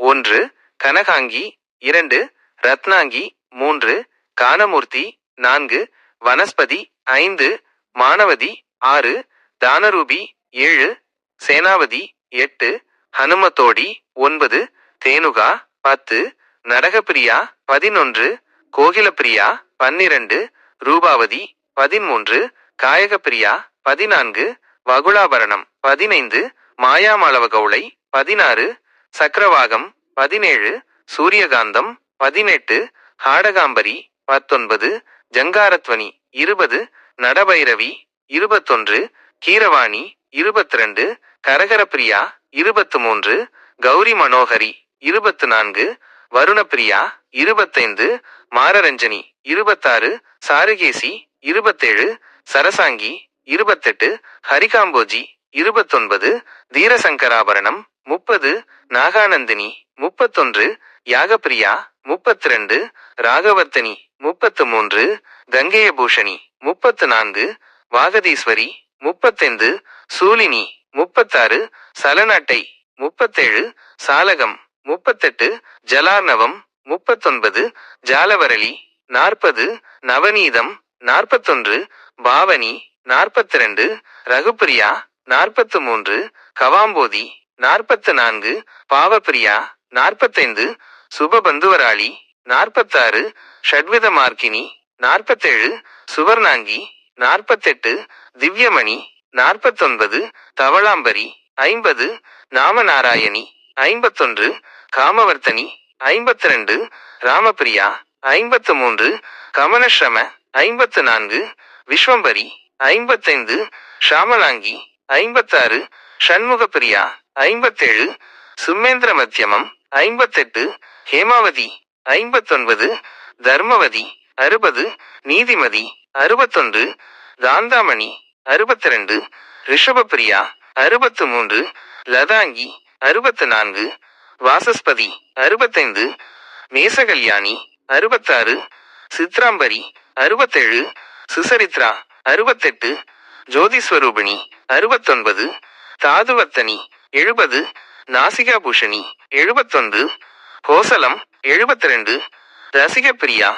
ஒன்று கனகாங்கி இரண்டு ரத்னாங்கி மூன்று கானமூர்த்தி நான்கு வனஸ்பதி ஐந்து மானவதி ஆறு தானரூபி ஏழு சேனாவதி எட்டு ஹனுமத்தோடி ஒன்பது தேனுகா பத்து நடகப்பிரியா பதினொன்று கோகிலப்பிரியா பன்னிரண்டு ரூபாவதி பதிமூன்று காயகப்பிரியா பதினான்கு வகுளாபரணம் பதினைந்து மாயாமளவ கவுளை பதினாறு சக்கரவாகம் பதினேழு சூரியகாந்தம் பதினெட்டு ஹாடகாம்பரி பத்தொன்பது ஜங்காரத்வனி இருபது நடபைரவி இருபத்தொன்று கீரவாணி இருபத்திரண்டு கரகரப்பிரியா இருபத்து மூன்று கௌரி மனோகரி இருபத்து நான்கு வருணப்பிரியா இருபத்தைந்து மாரரஞ்சனி இருபத்தாறு சாருகேசி இருபத்தேழு சரசாங்கி இருபத்தெட்டு ஹரிகாம்போஜி இருபத்தொன்பது தீரசங்கராபரணம் முப்பது நாகானந்தினி முப்பத்தொன்று யாகப்பிரியா முப்பத்திரண்டு ராகவர்த்தனி முப்பத்து மூன்று கங்கேயபூஷணி முப்பத்து நான்கு வாகதீஸ்வரி முப்பத்தைந்து சூலினி முப்பத்தாறு சலநாட்டை முப்பத்தேழு சாலகம் முப்பத்தெட்டு ஜலார்ணவம் முப்பத்தொன்பது ஜாலவரளி நாற்பது நவநீதம் நாற்பத்தொன்று பாவனி நாற்பத்தி ரெண்டு ரகுப்பிரியா நாற்பத்து மூன்று கவாம்போதி நாற்பத்து நான்கு பாவப்பிரியா நாற்பத்தைந்து சுபபந்துவராளி நாற்பத்தாறு ஷட்வித மார்க்கினி நாற்பத்தேழு சுவர்ணாங்கி நாற்பத்தெட்டு திவ்யமணி நாற்பத்தொன்பது தவளாம்பரி ஐம்பது நாமநாராயணி ஐம்பத்தொன்று காமவர்த்தனி ஐம்பத்தி ரெண்டு ராமபிரியா ஐம்பத்து மூன்று கமனஸ்ரம ஐம்பத்து நான்கு விஸ்வம்பரி ஐம்பத்தைந்து ஷாமலாங்கி ஐம்பத்தாறு ஷண்முகப்பிரியா ஐம்பத்தேழு சுமேந்திர மத்தியமம் ஐம்பத்தெட்டு ஹேமாவதி ஐம்பத்தொன்பது தர்மவதி அறுபது நீதிமதி அறுபத்தொன்று தாந்தாமணி அறுபத்தி ரெண்டு ரிஷபப்பிரியா அறுபத்து மூன்று லதாங்கி அறுபத்து நான்கு வாசஸ்பதி அறுபத்தைந்து மேசகல்யாணி அறுபத்தாறு சித்ராம்பரி அறுபத்தேழு சுசரித்ரா அறுபத்தெட்டு ஜோதிஸ்வரூபிணி அறுபத்தொன்பது தாதுவத்தனி எழுபது நாசிகா பூஷணி எழுபத்தொன்று கோசலம் எழுபத்தி ரெண்டு ரசிகப்பிரியா